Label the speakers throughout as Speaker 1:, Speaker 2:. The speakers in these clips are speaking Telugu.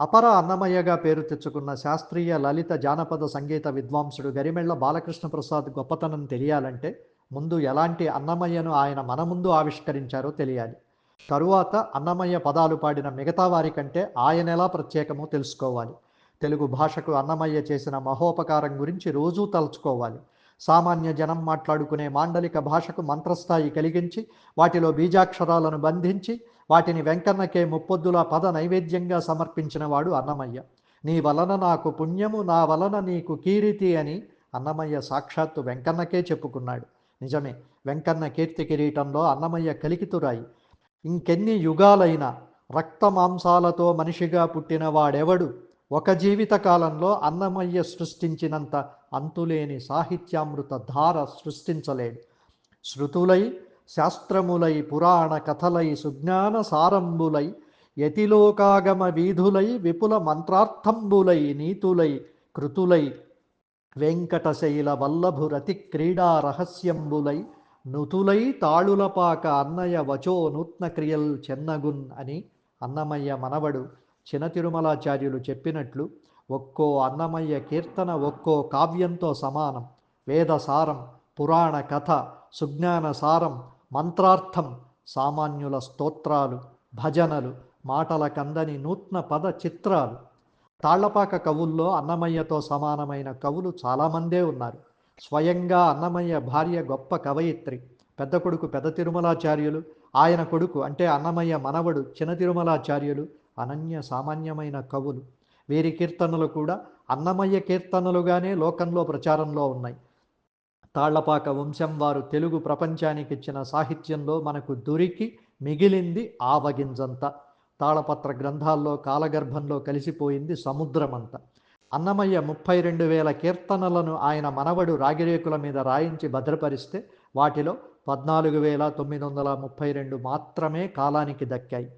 Speaker 1: అపర అన్నమయ్యగా పేరు తెచ్చుకున్న శాస్త్రీయ లలిత జానపద సంగీత విద్వాంసుడు గరిమెళ్ళ బాలకృష్ణ ప్రసాద్ గొప్పతనం తెలియాలంటే ముందు ఎలాంటి అన్నమయ్యను ఆయన మన ముందు ఆవిష్కరించారో తెలియాలి. తరువాత అన్నమయ్య పదాలు పాడిన మిగతా వారి కంటే ఆయన ఎలా ప్రత్యేకమో తెలుసుకోవాలి. తెలుగు భాషకు అన్నమయ్య చేసిన మహోపకారం గురించి రోజూ తలుచుకోవాలి. సామాన్య జనం మాట్లాడుకునే మాండలిక భాషకు మంత్రస్థాయి కలిగించి వాటిలో బీజాక్షరాలను బంధించి వాటిని వెంకన్నకే ముప్పొద్దుల పద నైవేద్యంగా సమర్పించిన వాడు అన్నమయ్య. నీ వలన నాకు పుణ్యము నా వలన నీకు కీరితి అని అన్నమయ్య సాక్షాత్తు వెంకన్నకే చెప్పుకున్నాడు. నిజమే వెంకన్న కీర్తి కిరీటంలో అన్నమయ్య కలికితురాయి. ఇంకెన్ని యుగాలైనా రక్త మాంసాలతో మనిషిగా పుట్టిన వాడెవడు ఒక జీవిత కాలంలో అన్నమయ్య సృష్టించినంత అంతులేని సాహిత్యామృత ధార సృష్టించలేడు. శృతులై శాస్త్రములై పురాణ కథలై సుజ్ఞాన సారంబులై యతిలోకాగమ వీధులై విపుల మంత్రార్థంబులై నీతులై కృతులై వెంకటశైల వల్లభురతి క్రీడా రహస్యంబులై నుతులై తాళులపాక అన్నయ్య వచో నూత్న క్రియల్ చెన్నగున్ అని అన్నమయ్య మనవడు చినతిరుమలాచార్యులు చెప్పినట్లు ఒక్కో అన్నమయ్య కీర్తన ఒక్కో కావ్యంతో సమానం. వేదసారం పురాణ కథ సుజ్ఞాన సారం మంత్రార్థం సామాన్యుల స్తోత్రాలు భజనలు మాటల కందని నూత్న పద చిత్రాలు. తాళ్ళపాక కవుల్లో అన్నమయ్యతో సమానమైన కవులు చాలామందే ఉన్నారు. స్వయంగా అన్నమయ్య భార్య గొప్ప కవయిత్రి పెద్ద కొడుకు పెద్ద తిరుమలాచార్యులు ఆయన కొడుకు అంటే అన్నమయ్య మనవడు చిన్న తిరుమలాచార్యులు అనన్య సామాన్యమైన కవులు. వీరి కీర్తనలు కూడా అన్నమయ్య కీర్తనలుగానే లోకంలో ప్రచారంలో ఉన్నాయి. తాళ్ళపాక వంశం వారు తెలుగు ప్రపంచానికి ఇచ్చిన సాహిత్యంలో మనకు దొరికి మిగిలింది ఆవగింజంత. తాళపత్ర గ్రంథాల్లో కాలగర్భంలో కలిసిపోయింది సముద్రమంత. అన్నమయ్య ముప్పై రెండు వేల కీర్తనలను ఆయన మనవడు రాగిరేకుల మీద రాయించి భద్రపరిస్తే వాటిలో పద్నాలుగు వేల తొమ్మిది వందల ముప్పై రెండు మాత్రమే కాలానికి దక్కాయి.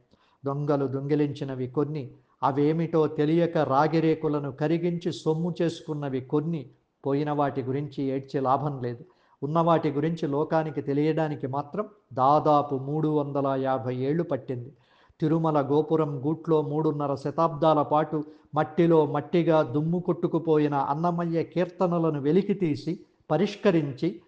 Speaker 1: దొంగలు దొంగిలించినవి కొన్ని అవేమిటో తెలియక రాగిరేకులను కరిగించి సొమ్ము చేసుకున్నవి కొన్ని పోయిన వాటి గురించి ఏడ్చే లాభం లేదు. ఉన్న వాటి గురించి లోకానికి తెలియడానికి మాత్రం దాదాపు మూడు వందల యాభై ఏళ్ళు పట్టింది. తిరుమల గోపురం గూట్లో మూడున్నర శతాబ్దాల పాటు మట్టిలో మట్టిగా దుమ్ము కొట్టుకుపోయిన అన్నమయ్య కీర్తనలను వెలికితీసి పరిష్కరించి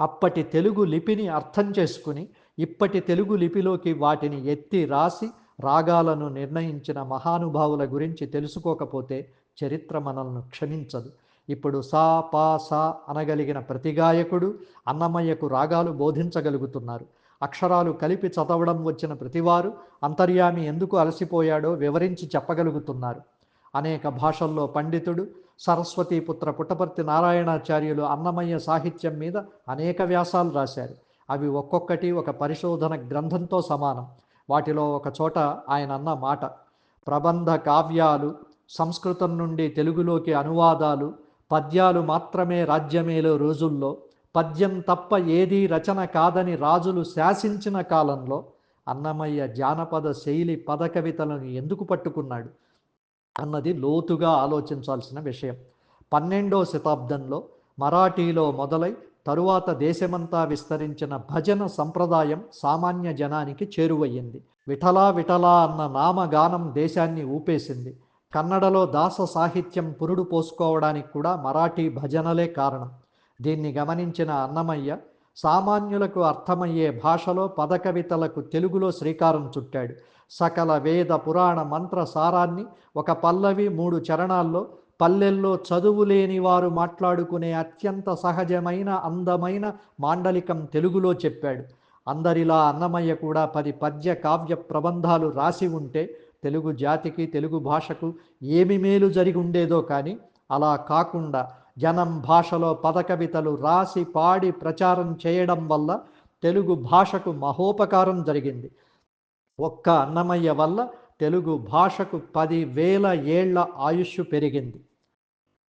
Speaker 1: అప్పటి తెలుగు లిపిని అర్థం చేసుకుని ఇప్పటి తెలుగు లిపిలోకి వాటిని ఎత్తి రాసి రాగాలను నిర్ణయించిన మహానుభావుల గురించి తెలుసుకోకపోతే చరిత్ర మనల్ని క్షమించదు. ఇప్పుడు సా పా సా అనగలిగిన ప్రతి గాయకుడు అన్నమయ్యకు రాగాలు బోధించగలుగుతున్నారు. అక్షరాలు కలిపి చదవడం వచ్చిన ప్రతివారు అంతర్యామి ఎందుకు అలసిపోయాడో వివరించి చెప్పగలుగుతున్నారు. అనేక భాషల్లో పండితుడు సరస్వతీపుత్ర పుట్టపర్తి నారాయణాచార్యులు అన్నమయ్య సాహిత్యం మీద అనేక వ్యాసాలు రాశారు. అవి ఒక్కొక్కటి ఒక పరిశోధన గ్రంథంతో సమానం. వాటిలో ఒక చోట ఆయన అన్న మాట ప్రబంధ కావ్యాలు సంస్కృతం నుండి తెలుగులోకి అనువాదాలు పద్యాలు మాత్రమే రాజ్యమేలో రోజుల్లో. పద్యం తప్ప ఏదీ రచన కాదని రాజులు శాసించిన కాలంలో అన్నమయ్య జానపద శైలి పదకవితలను ఎందుకు పట్టుకున్నాడు అన్నది లోతుగా ఆలోచించాల్సిన విషయం. పన్నెండో శతాబ్దంలో మరాఠీలో మొదలై తరువాత దేశమంతా విస్తరించిన భజన సంప్రదాయం సామాన్య జనానికి చేరువయ్యింది. విఠలా విఠలా అన్న నామగానం దేశాన్ని ఊపేసింది. కన్నడలో దాస సాహిత్యం పురుడు పోసుకోవడానికి కూడా మరాఠీ భజనలే కారణం. దీన్ని గమనించిన అన్నమయ్య సామాన్యులకు అర్థమయ్యే భాషలో పదకవితలకు తెలుగులో శ్రీకారం చుట్టాడు. సకల వేద పురాణ మంత్ర సారాన్ని ఒక పల్లవి మూడు చరణాల్లో పల్లెల్లో చదువు లేని వారు మాట్లాడుకునే అత్యంత సహజమైన అందమైన మాండలికం తెలుగులో చెప్పాడు. అందరిలా అన్నమయ్య కూడా పది పద్య కావ్య ప్రబంధాలు రాసి ఉంటే తెలుగు జాతికి తెలుగు భాషకు ఏమి మేలు జరిగి ఉండేదో కానీ అలా కాకుండా జనం భాషలో పదకవితలు రాసి పాడి ప్రచారం చేయడం వల్ల తెలుగు భాషకు మహోపకారం జరిగింది. ఒక్క అన్నమయ్య వల్ల తెలుగు భాషకు పదివేల ఏళ్ళ ఆయుష్ పెరిగింది.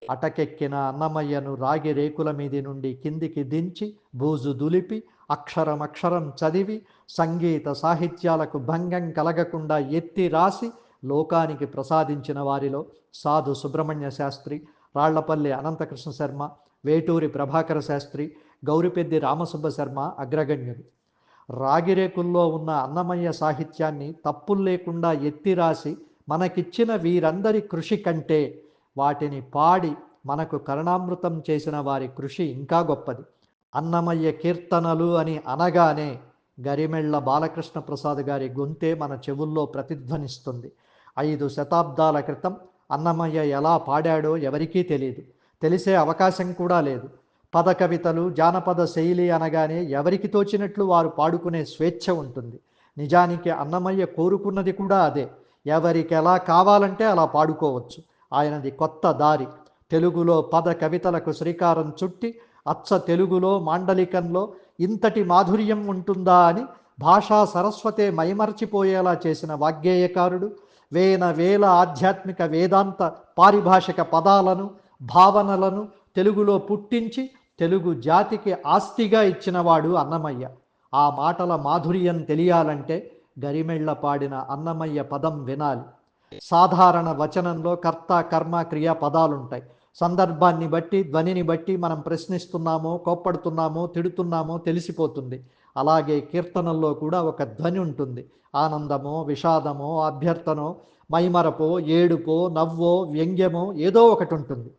Speaker 1: అటకెక్కిన అన్నమయ్యను రాగి రేకుల మీది నుండి కిందికి దించి బూజు దులిపి అక్షరం అక్షరం చదివి సంగీత సాహిత్యాలకు భంగం కలగకుండా ఎత్తి రాసి లోకానికి ప్రసాదించిన వారిలో సాధు సుబ్రహ్మణ్య శాస్త్రి రాళ్ళపల్లి అనంతకృష్ణ శర్మ వేటూరి ప్రభాకర శాస్త్రి గౌరిపెద్ది రామసుబ్బ శర్మ అగ్రగణ్యుడు రాగిరేకుల్లో ఉన్న అన్నమయ్య సాహిత్యాన్ని తప్పులు లేకుండా ఎత్తి రాసి మనకిచ్చిన వీరందరి కృషి కంటే వాటిని పాడి మనకు కరుణామృతం చేసిన వారి కృషి ఇంకా గొప్పది. అన్నమయ్య కీర్తనలు అని అనగానే గరిమెళ్ళ బాలకృష్ణ ప్రసాద్ గారి గొంతే మన చెవుల్లో ప్రతిధ్వనిస్తుంది. ఐదు శతాబ్దాల క్రితం అన్నమయ్య ఎలా పాడాడో ఎవరికీ తెలియదు తెలిసే అవకాశం కూడా లేదు. పద కవితలు జానపద శైలి అనగానే ఎవరికి తోచినట్లు వారు పాడుకునే స్వేచ్ఛ ఉంటుంది. నిజానికి అన్నమయ్య కోరుకున్నది కూడా అదే. ఎవరికి ఎలా కావాలంటే అలా పాడుకోవచ్చు. ఆయనది కొత్త దారి. తెలుగులో పద కవితలకు శ్రీకారం చుట్టి అచ్చ తెలుగులో మాండలికంలో ఇంతటి మాధుర్యం ఉంటుందా అని భాషా సరస్వతే మైమర్చిపోయేలా చేసిన వాగ్గేయకారుడు వేల వేల ఆధ్యాత్మిక వేదాంత పారిభాషిక పదాలను భావనలను తెలుగులో పుట్టించి తెలుగు జాతికి ఆస్తిగా ఇచ్చినవాడు అన్నమయ్య. ఆ మాటల మాధుర్యం తెలియాలంటే గరిమెళ్ళ పాడిన అన్నమయ్య పదం వినాలి. సాధారణ వచనంలో కర్త కర్మ క్రియ పదాలుంటాయి. సందర్భాన్ని బట్టి ధ్వనిని బట్టి మనం ప్రశ్నిస్తున్నామో కోప్పడుతున్నామో తిడుతున్నామో తెలిసిపోతుంది. అలాగే కీర్తనల్లో కూడా ఒక ధ్వని ఉంటుంది. ఆనందమో విషాదమో అభ్యర్థనో మైమరపో ఏడుపో నవ్వో వ్యంగ్యమో ఏదో ఒకటి ఉంటుంది.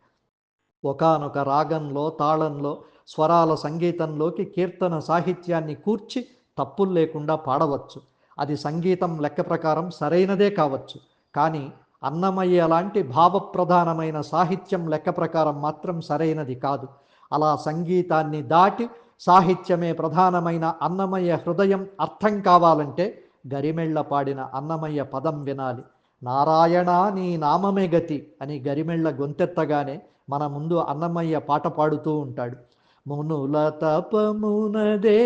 Speaker 1: ఒకానొక రాగంలో తాళంలో స్వరాల సంగీతంలోకి కీర్తన సాహిత్యాన్ని కూర్చి తప్పులు లేకుండా పాడవచ్చు. అది సంగీతం లెక్క ప్రకారం సరైనదే కావచ్చు. కానీ అన్నమయ్య లాంటి భావప్రధానమైన సాహిత్యం లెక్క ప్రకారం మాత్రం సరైనది కాదు. అలా సంగీతాన్ని దాటి సాహిత్యమే ప్రధానమైన అన్నమయ్య హృదయం అర్థం కావాలంటే గరిమెళ్ళ పాడిన అన్నమయ్య పదం వినాలి. నారాయణ నీ నామమే గతి అని గరిమెళ్ళ గొంతెత్తగానే మన ముందు అన్నమయ్య పాట పాడుతూ ఉంటాడు. మునుల తపమునదే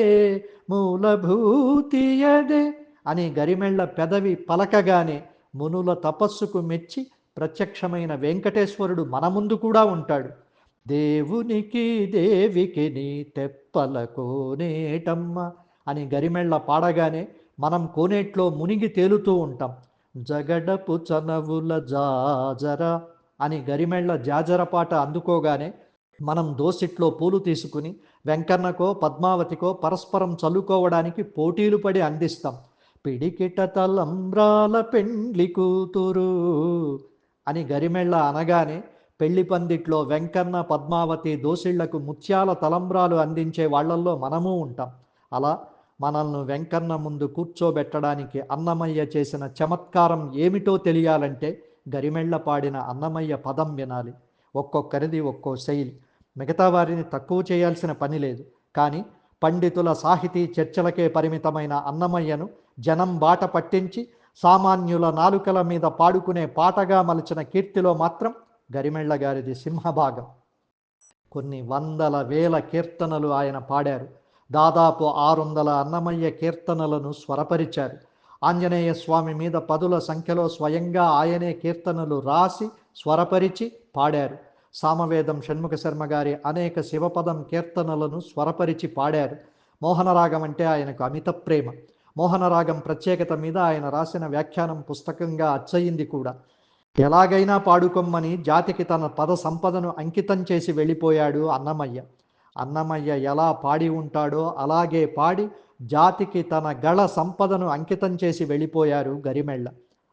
Speaker 1: మూలభూతియదే అని గరిమెళ్ళ పెదవి పలకగానే మునుల తపస్సుకు మెచ్చి ప్రత్యక్షమైన వెంకటేశ్వరుడు మన ముందు కూడా ఉంటాడు. దేవునికి దేవికి నీ తెప్పల కోనేటమ్మ అని గరిమెళ్ళ పాడగానే మనం కోనేట్లో మునిగి తేలుతూ ఉంటాం. జగడపు చనవుల జాజర అని గరిమెళ్ళ జాజర పాట అందుకోగానే మనం దోసిట్లో పూలు తీసుకుని వెంకన్నకో పద్మావతికో పరస్పరం చల్లుకోవడానికి పోటీలు పడి అందిస్తాం. పిడికిట తలంబ్రాల పెండ్లి కూతురు అని గరిమెళ్ళ అనగానే పెళ్ళి పందిట్లో వెంకన్న పద్మావతి దోసిళ్ళకు ముత్యాల తలంబ్రాలు అందించే వాళ్ళల్లో మనము ఉంటాం. అలా మనల్ని వెంకన్న ముందు కూర్చోబెట్టడానికి అన్నమయ్య చేసిన చమత్కారం ఏమిటో తెలియాలంటే గరిమెళ్ళ పాడిన అన్నమయ్య పదం వినాలి. ఒక్కొక్కరిది ఒక్కో శైలి. మిగతా వారిని తక్కువ చేయాల్సిన పని లేదు. కానీ పండితుల సాహితీ చర్చలకే పరిమితమైన అన్నమయ్యను జనం బాట పట్టించి సామాన్యుల నాలుకల మీద పాడుకునే పాటగా మలిచిన కీర్తిలో మాత్రం గరిమెళ్ళ గారిది సింహభాగం. కొన్ని వందల వేల కీర్తనలు ఆయన పాడారు. దాదాపు ఆరు వందల అన్నమయ్య కీర్తనలను స్వరపరిచారు. ఆంజనేయ స్వామి మీద పదుల సంఖ్యలో స్వయంగా ఆయనే కీర్తనలు రాసి స్వరపరిచి పాడారు. సామవేదం షణ్ముఖ శర్మ గారి అనేక శివపదం కీర్తనలను స్వరపరిచి పాడారు. మోహనరాగం అంటే ఆయనకు అమిత ప్రేమ. మోహనరాగం ప్రత్యేకత మీద ఆయన రాసిన వ్యాఖ్యానం పుస్తకంగా అచ్చయింది కూడా. ఎలాగైనా పాడుకొమ్మని జాతికి తన పద సంపదను అంకితం చేసి వెళ్ళిపోయాడు అన్నమయ్య. అన్నమయ్య ఎలా పాడి ఉంటాడో అలాగే పాడి జాతికి తన గళ సంపదను అంకితం చేసి వెళ్ళిపోయారు గరిమెళ్ళ.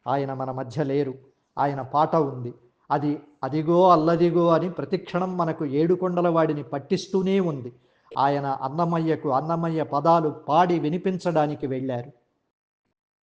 Speaker 1: ఆయన మన మధ్య లేరు. ఆయన పాట ఉంది. అది అదిగో అల్లదిగో అని ప్రతిక్షణం మనకు ఏడుకొండల వాడిని పట్టిస్తూనే ఉంది. ఆయన అన్నమయ్యకు అన్నమయ్య పదాలు పాడి వినిపించడానికి వెళ్ళారు.